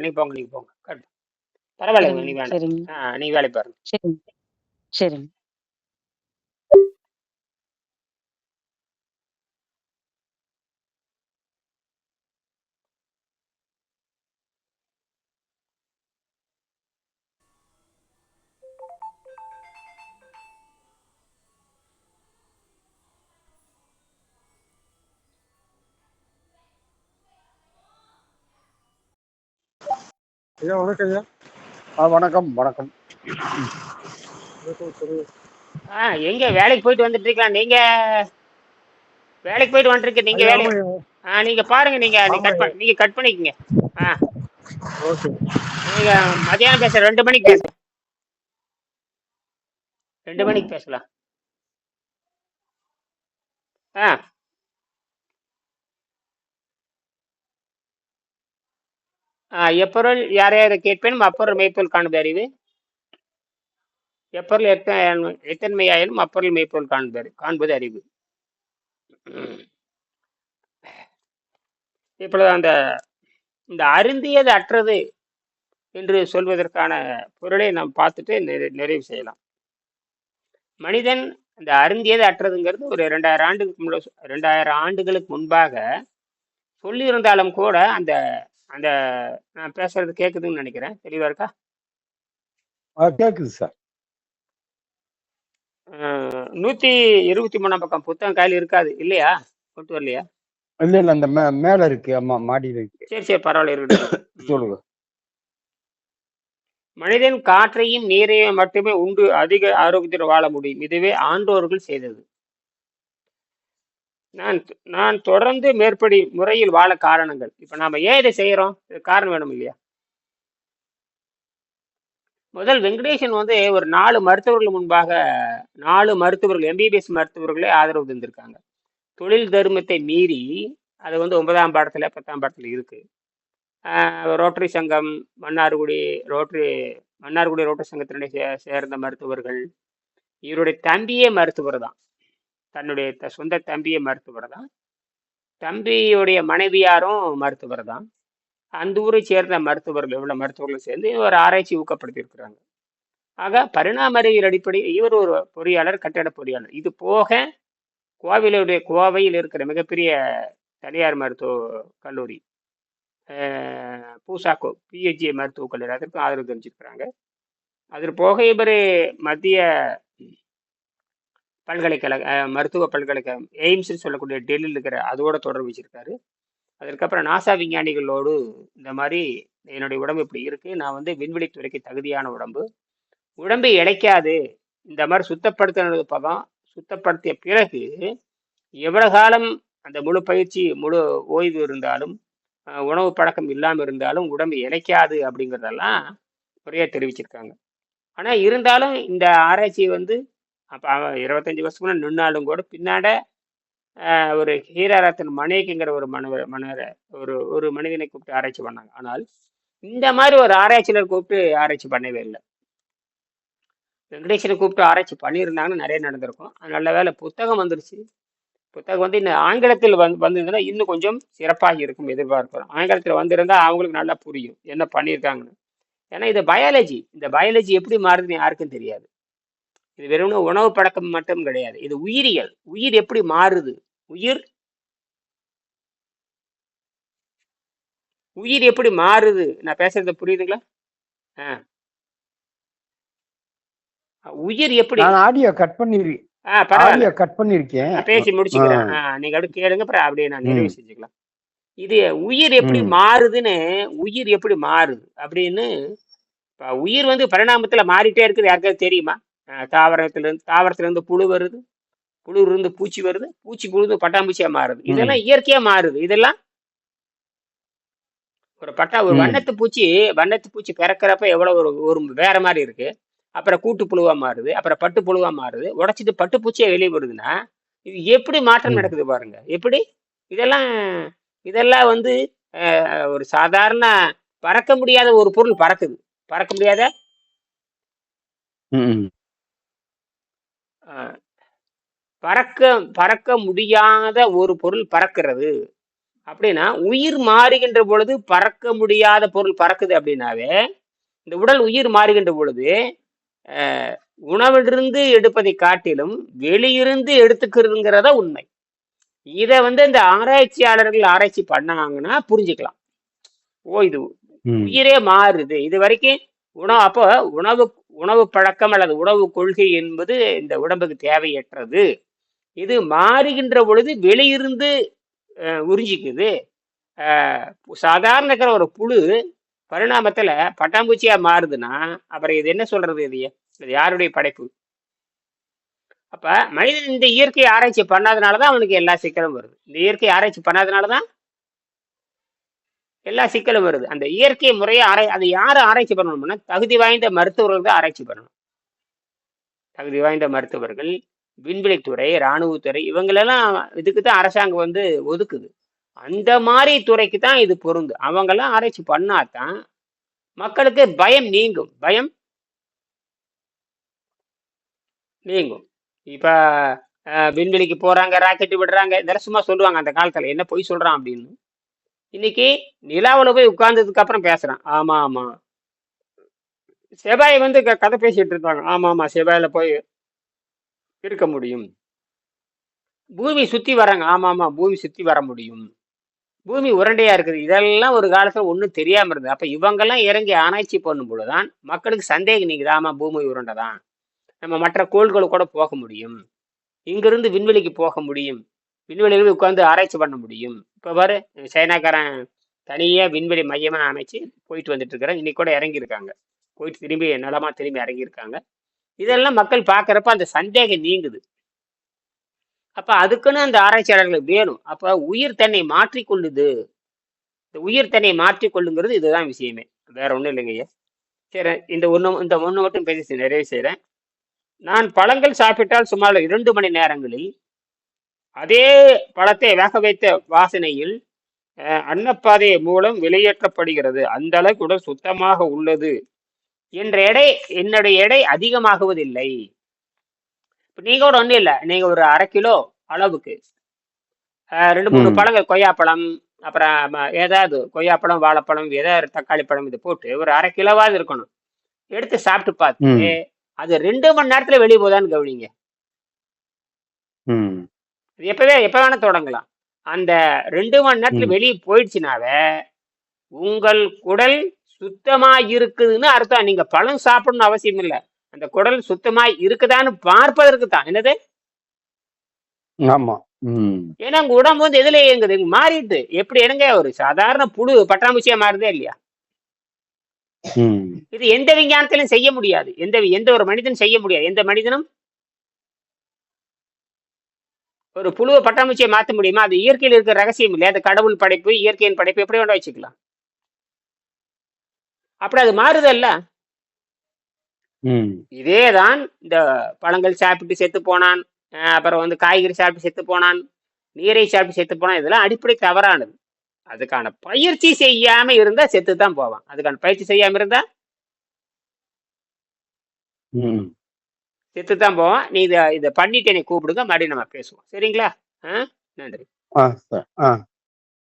நீங்க போங்க நீங்க போங்க. சரிங்க நீ ஆ நீ வேலை பாருங்க. சரிங்க சரிங்க. ஐயா வணக்கம் ஐயா. ஆ வணக்கம் வணக்கம். ஆ எங்க வேலைக்கு போயிட்டு வந்துட்டு இருக்கலாம் நீங்க வேலைக்கு போயிட்டு வந்துருக்கு நீங்க வேலை ஆ நீங்க பாருங்க நீங்க கட் பண்ண நீங்க கட் பண்ணிக்கங்க. ஆ. ஓகே. நீங்க மதியானம் பேச ரெண்டு மணிக்கு பேச. ரெண்டு மணிக்கு பேசலாம். ஆ. எப்பொருள் யார் யாரை கேட்பேனும் அப்பொருள் மெய்ப்பொருள் காண்பது அறிவு. எப்பொருள் எத்தனை எத்தன்மையாயினும் அப்பொருள் மெய்ப்பொருள் காண்பது காண்பது அறிவு. இப்பொழுது அந்த இந்த அருந்தியது அற்றது என்று சொல்வதற்கான பொருளை நாம் பார்த்துட்டு நிறை நிறைவு செய்யலாம். மனிதன் இந்த அருந்தியது அற்றதுங்கிறது ஒரு ரெண்டாயிரம் ஆண்டுக்கு முன்ன ரெண்டாயிரம் ஆண்டுகளுக்கு முன்பாக சொல்லியிருந்தாலும் கூட அந்த அந்த நான் பேசுறது கேட்குதுன்னு நினைக்கிறேன். தெளிவா இருக்கா? கேட்குது சார். நூத்தி இருபத்தி மூணாம் பக்கம் புத்தகம் கையில் இருக்காது இல்லையா? கொண்டு வரலையா? இல்லை இல்லை அந்த மே மேலே இருக்கு. ஆமா மாடியில் இருக்கு சரி சரி பரவாயில்ல இருக்கட்டும் சொல்லுங்க. மனிதன் காற்றையும் நீரையும் மட்டுமே உண்டு அதிக ஆரோக்கியத்தில் வாழ முடியும். இதுவே ஆண்டோர்கள் செய்தது. நான் நான் தொடர்ந்து மேற்படி முறையில் வாழ காரணங்கள். இப்போ நாம் ஏன் இதை செய்கிறோம் இது காரணம் வேணும் இல்லையா? முதல் வெங்கடேசன் வந்து ஒரு நாலு மருத்துவர்கள் முன்பாக நாலு மருத்துவர்கள் எம்பிபிஎஸ் மருத்துவர்களே ஆதரவு தந்திருக்காங்க. தொழில் தர்மத்தை மீறி அது வந்து ஒன்பதாம் பாடத்தில் பத்தாம் பாடத்தில் இருக்குது ரோட்டரி சங்கம் மன்னார்குடி ரோட்டரி மன்னார்குடி ரோட்டரி சங்கத்தினுடைய சே- சேர்ந்த மருத்துவர்கள். இவருடைய தம்பியே மருத்துவர் தான். தன்னுடைய த- சொந்த தம்பியை மருத்துவர் தான் தம்பியுடைய மனைவியாரும் மருத்துவர் தான் அந்த ஊரை சேர்ந்த மருத்துவர்கள் இவ்வளோ மருத்துவர்கள் சேர்ந்து ஒரு ஆராய்ச்சி ஊக்கப்படுத்தியிருக்கிறாங்க. ஆக பரிணாம அறிவியல் அடிப்படையில் இவர் ஒரு பொறியாளர் கட்டட பொறியாளர். இது போக கோவிலுடைய கோவையில் இருக்கிற மிகப்பெரிய தனியார் மருத்துவ கல்லூரி பூசாக்கோ பிஹெச்டி மருத்துவக் கல்லூரி அதற்கும் ஆதரவு தெரிஞ்சிருக்கிறாங்க அது போக இவர் மத்திய பல்கலைக்கழக மருத்துவ பல்கலைக்கழகம் எய்ம்ஸ்னு சொல்லக்கூடிய டெல்லியில் இருக்கிற அதோட தொடர்பு வச்சிருக்காரு. அதற்கப்புறம் நாசா விஞ்ஞானிகளோடு இந்த மாதிரி என்னுடைய உடம்பு இப்படி இருக்குது நான் வந்து விண்வெளி துறைக்கு தகுதியான உடம்பு. உடம்பை இழைக்காது இந்த மாதிரி சுத்தப்படுத்தினது பதம் சுத்தப்படுத்திய பிறகு எவ்வளோ காலம் அந்த முழு பயிற்சி முழு ஓய்வு இருந்தாலும் உணவு பழக்கம் இல்லாமல் இருந்தாலும் உடம்பு இழைக்காது அப்படிங்கிறதெல்லாம் முறையாக தெரிவிச்சிருக்காங்க. ஆனால் இருந்தாலும் இந்த ஆராய்ச்சி வந்து அப்போ அவன் இருபத்தஞ்சி வருஷத்துக்கு முன்னாடி நின்னாலும் கூட பின்னாட ஒரு ஹீராரத்தன் மனைக்குங்கிற ஒரு மனிதர் மனிதரை ஒரு ஒரு மனிதனை கூப்பிட்டு ஆராய்ச்சி பண்ணாங்க. ஆனால் இந்த மாதிரி ஒரு ஆராய்ச்சியாளர் கூப்பிட்டு ஆராய்ச்சி பண்ணவே இல்லை. வெங்கடேஸ்வரன் கூப்பிட்டு ஆராய்ச்சி பண்ணியிருந்தாங்கன்னு நிறைய நடந்திருக்கும். நல்ல வேளை புத்தகம் வந்துருச்சு. புத்தகம் வந்து இந்த ஆங்கிலத்தில் வந்து வந்ததுன்னா இன்னும் கொஞ்சம் சிறப்பாக இருக்கும் எதிர்பார்க்கிறோம் ஆங்கிலத்தில் வந்திருந்தால் அவங்களுக்கு நல்லா புரியும் என்ன பண்ணியிருக்காங்கன்னு. ஏன்னா இது பயாலஜி இந்த பயாலஜி எப்படி மாறுதுன்னு யாருக்கும் தெரியாது. இது வெறும் உணவு பழக்கம் மட்டும் கிடையாது. இது உயிரியல். உயிர் எப்படி மாறுது? உயிர்? உயிர் எப்படி மாறுது? நான் பேசுறது புரியுதுங்களா. உயிர் எப்படி? ஆடியோ கட் பண்ணி ஆடியோ கட் பண்ணியிருக்கேன் நான் பேசி முடிச்சுக்கிறேன். நீங்க அடுத்து கேளுங்க அப்புறம் அப்படியே நான் நிறைவு செஞ்சுக்கலாம். இது உயிர் எப்படி மாறுதுன்னு உயிர் எப்படி மாறுது? அப்படின்னு உயிர் வந்து பரிணாமத்துல மாறிட்டே இருக்குது. யாருக்காவது தெரியுமா? ஆ, தாவரத்துல இருந்து தாவரத்துல இருந்து புழு வருது. புழு இருந்து பூச்சி வருது. பூச்சி புழுது பட்டாம்பூச்சியா மாறுது. இதெல்லாம் இயற்கையா மாறுது. இதெல்லாம் ஒரு பட்டா ஒரு வண்ணத்து பூச்சி வண்ணத்து பூச்சி பிறக்கிறப்ப எவ்வளவு ஒரு ஒரு வேற மாதிரி இருக்கு. அப்புறம் கூட்டு புழுவா மாறுது. அப்புறம் பட்டு புழுவா மாறுது. உடைச்சிட்டு பட்டு பூச்சியா வெளியே வருதுன்னா இது எப்படி மாற்றம் நடக்குது பாருங்க. எப்படி? இதெல்லாம் இதெல்லாம் வந்து ஒரு சாதாரண பறக்க முடியாத ஒரு பொருள் பறக்குது. பறக்க முடியாத பறக்க பறக்க முடியாத ஒரு பொருள் பறக்கிறது. அப்படின்னா உயிர் மாறுகின்ற பொழுது பறக்க முடியாத பொருள் பறக்குது அப்படின்னாவே இந்த உடல் உயிர் மாறுகின்ற பொழுது உணவிலிருந்து எடுப்பதை காட்டிலும் வெளியிருந்து எடுத்துக்கிறதுங்கிறத உண்மை. இதை வந்து இந்த ஆராய்ச்சியாளர்கள் ஆராய்ச்சி பண்ணாங்கன்னா புரிஞ்சுக்கலாம். ஓ இது உயிரே மாறுது. இது வரைக்கும் உணவு அப்போ உணவு உணவு பழக்கம் அல்லது உணவு கொள்கை என்பது இந்த உடம்புக்கு தேவையற்றது. இது மாறுகின்ற பொழுது வெளியிருந்து உறிஞ்சிக்குது. சாதாரண இருக்கிற ஒரு புழு பரிணாமத்தில் பட்டாம்பூச்சியாக மாறுதுன்னா அப்புறம் இது என்ன சொல்றது இது? இது யாருடைய படைப்பு? அப்போ மனிதன் இந்த இயற்கை ஆராய்ச்சி பண்ணாதனால தான் அவனுக்கு எல்லா சிக்கலும் வருது. இந்த இயற்கை ஆராய்ச்சி பண்ணாதனால தான் எல்லா சிக்கலும் வருது. அந்த இயற்கை முறையை ஆராய் அதை யார் ஆராய்ச்சி பண்ணணும்னா தகுதி வாய்ந்த மருத்துவர்கள் தான் ஆராய்ச்சி பண்ணணும். தகுதி வாய்ந்த மருத்துவர்கள் விண்வெளித்துறை இராணுவத்துறை இவங்களெல்லாம் இதுக்கு தான் அரசாங்கம் வந்து ஒதுக்குது. அந்த மாதிரி துறைக்கு தான் இது பொருந்து. அவங்கெல்லாம் ஆராய்ச்சி பண்ணாதான் மக்களுக்கு பயம் நீங்கும். பயம் நீங்கும். இப்போ விண்வெளிக்கு போகிறாங்க ராக்கெட்டு விடுறாங்க இதெல்லாம் சும்மா சொல்லுவாங்க அந்த காலத்தில். என்ன பொய் சொல்கிறான் அப்படின்னு. இன்னைக்கு நிலாவில் போய் உட்கார்ந்ததுக்கு அப்புறம் பேசுறான். ஆமா ஆமா. செவ்வாய் வந்து க- கதை பேசிட்டு இருந்தாங்க ஆமா ஆமா செவ்வாயில போய் இருக்க முடியும். பூமி சுத்தி வராங்க ஆமா ஆமா பூமி சுத்தி வர முடியும். பூமி உருண்டையா இருக்குது. இதெல்லாம் ஒரு காலத்துல ஒன்றும் தெரியாம இருந்தது. அப்ப இவங்கெல்லாம் இறங்கி ஆராய்ச்சி பண்ணும் பொழுதுதான் மக்களுக்கு சந்தேகம் நீங்குது. ஆமா பூமி உருண்டை தான். நம்ம மற்ற கோள்கள் கூட போக முடியும். இங்கிருந்து விண்வெளிக்கு போக முடியும். விண்வெளியில் உட்காந்து உட்கார்ந்து ஆராய்ச்சி பண்ண முடியும். இப்போ பாரு சைனாக்காரன் தனியாக விண்வெளி மையமாக அமைச்சு போயிட்டு வந்துட்டு இருக்கிறான் இன்னைக்கு கூட இறங்கியிருக்காங்க. போயிட்டு திரும்பி நலமாக திரும்பி இறங்கியிருக்காங்க. இதெல்லாம் மக்கள் பார்க்குறப்ப அந்த சந்தேகம் நீங்குது. அப்போ அதுக்குன்னு அந்த ஆராய்ச்சியாளர்கள் வேணும். அப்போ உயிர் தன்னை மாற்றிக்கொள்ளுது இந்த உயிர் தன்னை மாற்றிக்கொள்ளுங்கிறது இதுதான் விஷயமே. வேற ஒன்றும் இல்லைங்கய்யா சரி இந்த ஒன்று இந்த ஒன்று மட்டும் பேசி நிறைவு செய்கிறேன் நான் பழங்கள் சாப்பிட்டால் சுமார் இரண்டு மணி நேரங்களில் அதே பழத்தை வேக வைத்த வாசனையில் அன்னப்பாதை மூலம் வெளியேற்றப்படுகிறது. அந்த அளவுக்கு உடல் சுத்தமாக உள்ளது. என்ற எடை என்னுடைய எடை அதிகமாகுவதில்லை. நீங்க கூட ஒண்ணும் இல்லை. நீங்க ஒரு அரை கிலோ அளவுக்கு. ரெண்டு மூணு பழங்கள் கொய்யாப்பழம் அப்புறம் ஏதாவது கொய்யாப்பழம் வாழைப்பழம் ஏதாவது தக்காளி பழம் இது போட்டு ஒரு அரை கிலோவாவது இருக்கணும். எடுத்து சாப்பிட்டு பார்த்து அது ரெண்டு மணி நேரத்துல வெளியே போதான்னு கவனிங்க. எப்பவே எப்ப வேணா தொடங்கலாம். அந்த ரெண்டு மணி நேரத்துல வெளியே போயிடுச்சுனாவே உங்கள் குடல் சுத்தமா இருக்குதுன்னு அர்த்தம். நீங்க பழம் சாப்பிடணும்னு அவசியம் இல்லை. அந்த குடல் சுத்தமா இருக்குதான்னு பார்ப்பதற்கு தான். என்னது? ஆமா. ஏன்னா உங்க உடம்பு வந்து எதுல இயங்குது? மாறிட்டு. எப்படி? என்னங்க? ஒரு சாதாரண புழு பட்டாம்பூச்சியா மாறுதே இல்லையா? இது எந்த விஞ்ஞானத்திலும் செய்ய முடியாது. எந்த எந்த ஒரு மனிதனும் செய்ய முடியாது. எந்த மனிதனும் ஒரு புழுவை பட்டாம்பூச்சியை மாற்ற முடியுமா? அது இயற்கையில் இருக்கிற ரகசியம் இல்லையா? அது கடவுள் படைப்பு இயற்கையின் படைப்பு எப்படி வேணா வச்சுக்கலாம். அப்படி அது மாறுதல்ல இதேதான் இந்த பழங்கள் சாப்பிட்டு செத்து போனான் அப்புறம் வந்து காய்கறி சாப்பிட்டு செத்து போனான் நீரை சாப்பிட்டு செத்து போனான் இதெல்லாம் அடிப்படை தவறானது. அதுக்கான பயிற்சி செய்யாம இருந்தா செத்து தான் போவான். அதுக்கான பயிற்சி செய்யாம இருந்தா? செத்து தான் போவோம் நீ இதை இதை பண்ணிட்டு என்னை கூப்பிடுங்க. மறுபடியும் நம்ம பேசுவோம். சரிங்களா? ஆ? நன்றி. ஆ சார். ஆ.